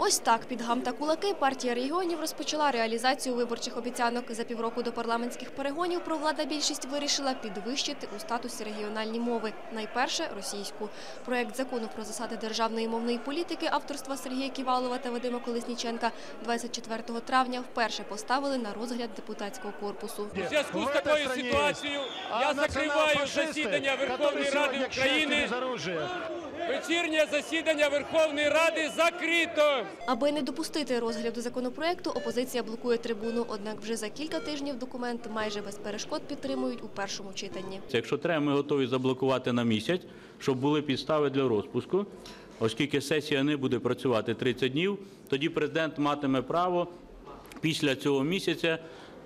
Ось так під гам та кулаки партія регіонів розпочала реалізацію виборчих обіцянок. За півроку до парламентських перегонів провладна більшість вирішила підвищити у статусі регіональні мови. Найперше російську. Проект закону про засади державної мовної політики авторства Сергія Ківалова та Вадима Колесніченка 24 травня вперше поставили на розгляд депутатського корпусу. У зв'язку з такою ситуацією я закриваю засідання Верховної Ради України. Вечірнє засідання Верховної Ради закрито. Аби не допустити розгляду законопроекту, опозиція блокує трибуну. Однак вже за кілька тижнів документ майже без перешкод підтримують у першому читанні. Якщо треба, ми готові заблокувати на місяць, щоб були підстави для розпуску. Оскільки сесія не буде працювати 30 днів, тоді президент матиме право після цього місяця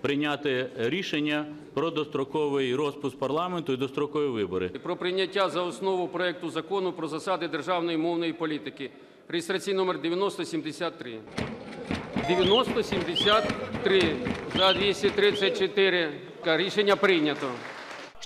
прийняти рішення про достроковий розпуск парламенту і дострокові вибори. про прийняття за основу проекту закону про засади державної мовної політики. Реєстраційний номер 9073. 9073. За 234. Рішення прийнято.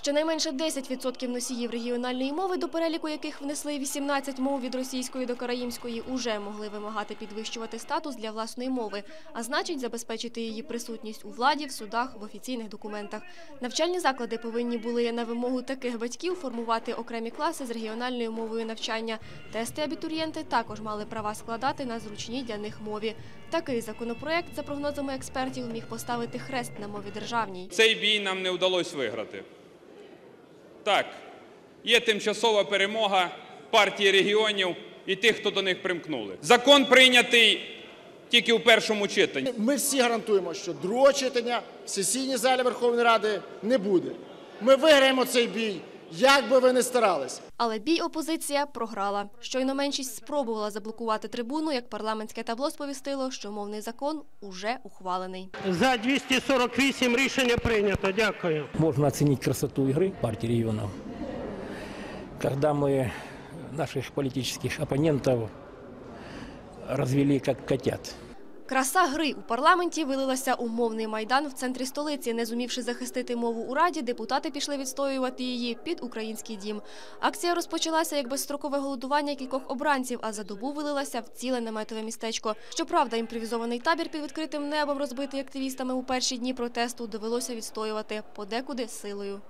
Щонайменше 10% носіїв регіональної мови, до переліку яких внесли 18 мов від російської до караїмської, уже могли вимагати підвищувати статус для власної мови, а значить забезпечити її присутність у владі, в судах, в офіційних документах. Навчальні заклади повинні були на вимогу таких батьків формувати окремі класи з регіональною мовою навчання. Тести абітурієнти також мали права складати на зручній для них мові. Такий законопроект, за прогнозами експертів, міг поставити хрест на мові державній. Цей бій нам не вдалося виграти. Так, є тимчасова перемога партії регіонів і тих, хто до них примкнули. Закон прийнятий тільки у першому читанні. Ми всі гарантуємо, що другого читання в сесійній залі Верховної Ради не буде. Ми виграємо цей бій, як би ви не старались. Але бій опозиція програла. Щойно меншість спробувала заблокувати трибуну, як парламентське табло сповістило, що мовний закон уже ухвалений. За 248 рішення прийнято. Дякую. Можно оценить красоту игры партии регионов, когда мы наших политических оппонентов развели как котят. Краса гри у парламенті вилилася у мовний майдан в центрі столиці. Не зумівши захистити мову у раді, депутати пішли відстоювати її під український дім. Акція розпочалася як безстрокове голодування кількох обранців, а за добу вилилася в ціле наметове містечко. Щоправда, імпровізований табір під відкритим небом, розбитий активістами у перші дні протесту, довелося відстоювати подекуди силою.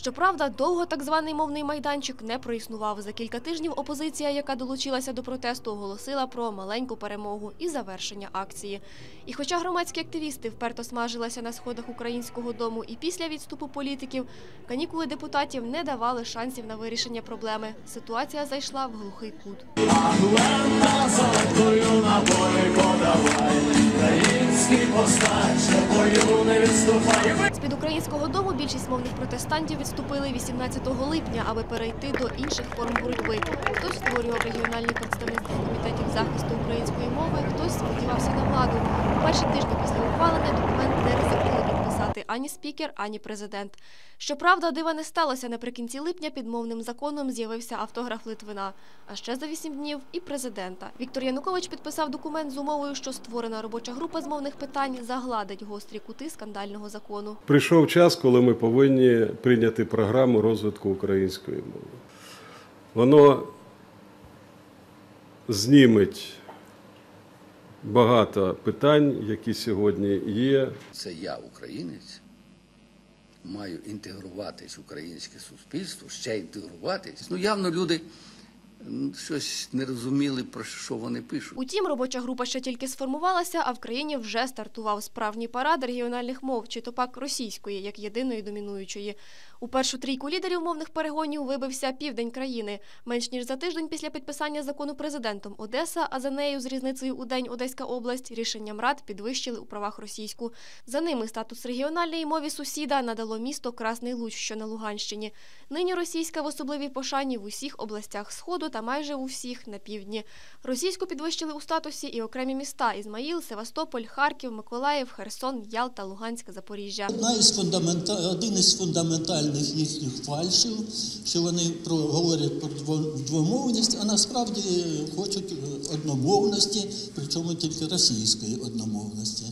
Щоправда, довго так званий мовний майданчик не проіснував. За кілька тижнів опозиція, яка долучилася до протесту, оголосила про маленьку перемогу і завершення акції. І хоча громадські активісти вперто смажилися на сходах українського дому і після відступу політиків, канікули депутатів не давали шансів на вирішення проблеми. Ситуація зайшла в глухий кут. З-під українського дому більшість мовних протестантів відступили 18 липня, аби перейти до інших форм боротьби. Хтось створював регіональні представництва комітетів захисту української мови, хтось сподівався на владу. Перші тижні після ухвалення ризикнули підписати ані спікер, ані президент. Щоправда, дива не сталося. Наприкінці липня під мовним законом з'явився автограф Литвина. А ще за вісім днів і президента. Віктор Янукович підписав документ з умовою, що створена робоча група з мовних питань загладить гострі кути скандального закону. Прийшов час, коли ми повинні прийняти програму розвитку української мови. Воно зніметь багато питань, які сьогодні є. це я, українець, маю інтегруватись в українське суспільство, ще інтегруватись. Ну, явно люди щось не розуміли, про що вони пишуть. Утім, робоча група ще тільки сформувалася, а в країні вже стартував справжній парад регіональних мов, чи то пак російської, як єдиної домінуючої. У першу трійку лідерів мовних перегонів вибився південь країни. Менш ніж за тиждень після підписання закону президентом Одеса, а за нею з різницею у день Одеська область рішенням рад підвищили у правах російську. За ними статус регіональної мові сусіда надало місто Красний Луч, що на Луганщині. Нині російська в особливій пошані в усіх областях сходу та майже у всіх на півдні. Російську підвищили у статусі і окремі міста: Ізмаїл, Севастополь, Харків, Миколаїв, Херсон, Ялта, Луганськ, Запоріжжя. Один із фундаментальних їхніх фальшів, що вони говорять про двомовність, а насправді хочуть е, одномовності, причому тільки російської одномовності.